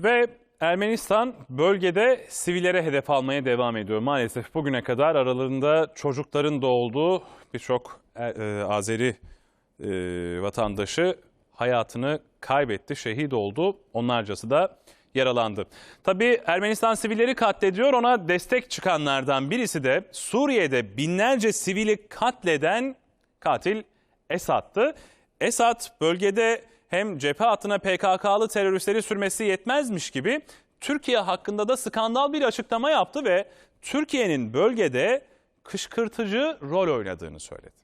Ve Ermenistan bölgede sivillere hedef almaya devam ediyor. Maalesef bugüne kadar aralarında çocukların da olduğu birçok e, e, Azeri e, vatandaşı hayatını kaybetti, şehit oldu. Onlarcası da yaralandı. Tabii Ermenistan sivilleri katlediyor. Ona destek çıkanlardan birisi de Suriye'de binlerce sivili katleden katil Esad'tı. Esad bölgede hem cephe hattına PKK'lı teröristleri sürmesi yetmezmiş gibi Türkiye hakkında da skandal bir açıklama yaptı ve Türkiye'nin bölgede kışkırtıcı rol oynadığını söyledi.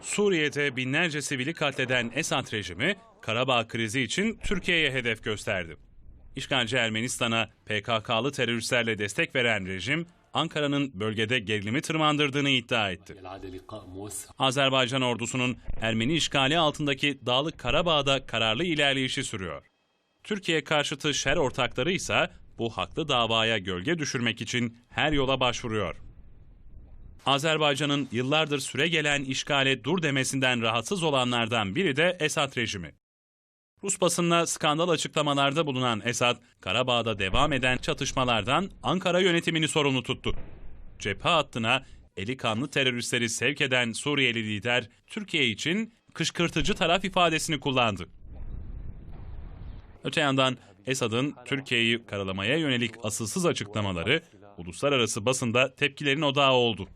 Suriye'de binlerce sivili katleden Esad rejimi Karabağ krizi için Türkiye'ye hedef gösterdi. İşgalci Ermenistan'a PKK'lı teröristlerle destek veren rejim Ankara'nın bölgede gerilimi tırmandırdığını iddia etti. Azerbaycan ordusunun Ermeni işgali altındaki Dağlık Karabağ'da kararlı ilerleyişi sürüyor. Türkiye karşıtı şer ortakları ise bu haklı davaya gölge düşürmek için her yola başvuruyor. Azerbaycan'ın yıllardır süre gelen işgale dur demesinden rahatsız olanlardan biri de Esad rejimi. Rus basınına skandal açıklamalarda bulunan Esad, Karabağ'da devam eden çatışmalardan Ankara yönetimini sorumlu tuttu. Cephe hattına eli kanlı teröristleri sevk eden Suriyeli lider Türkiye için kışkırtıcı taraf ifadesini kullandı. Öte yandan Esad'ın Türkiye'yi karalamaya yönelik asılsız açıklamaları uluslararası basında tepkilerin odağı oldu.